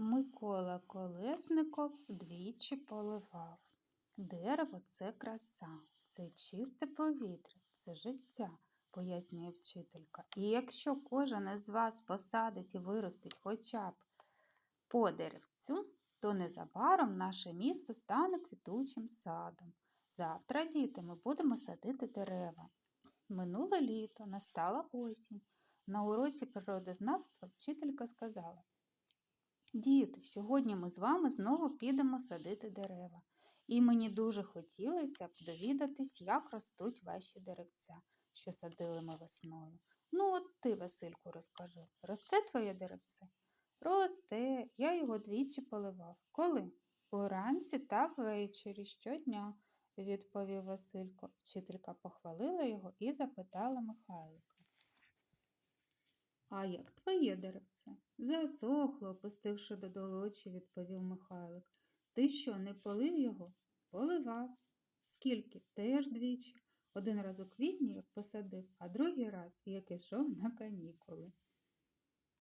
Микола Колесников двічі поливав. Дерево це краса, це чисте повітря, це життя, пояснює вчителька. І якщо кожен із вас посадить і виростить хоча б по деревцю, то незабаром наше місто стане квітучим садом. Завтра, діти, ми будемо садити дерева. Минуло літо, настала осінь. На уроці природознавства вчителька сказала. Діти, сьогодні ми з вами знову підемо садити дерева. І мені дуже хотілося б довідатись, як ростуть ваші деревця, що садили ми весною. Ну, от ти, Васильку, розкажи, росте твоє деревце? Росте, я його двічі поливав. Коли? Уранці та ввечері щодня, відповів Василько. Вчителька похвалила його і запитала Михайлика. А як твоє деревце? Засохло, опустивши додолу очі, відповів Михайлик. Ти що, не полив його? Поливав. Скільки? Теж двічі. Один раз у квітні, як посадив, а другий раз, як ішов на канікули.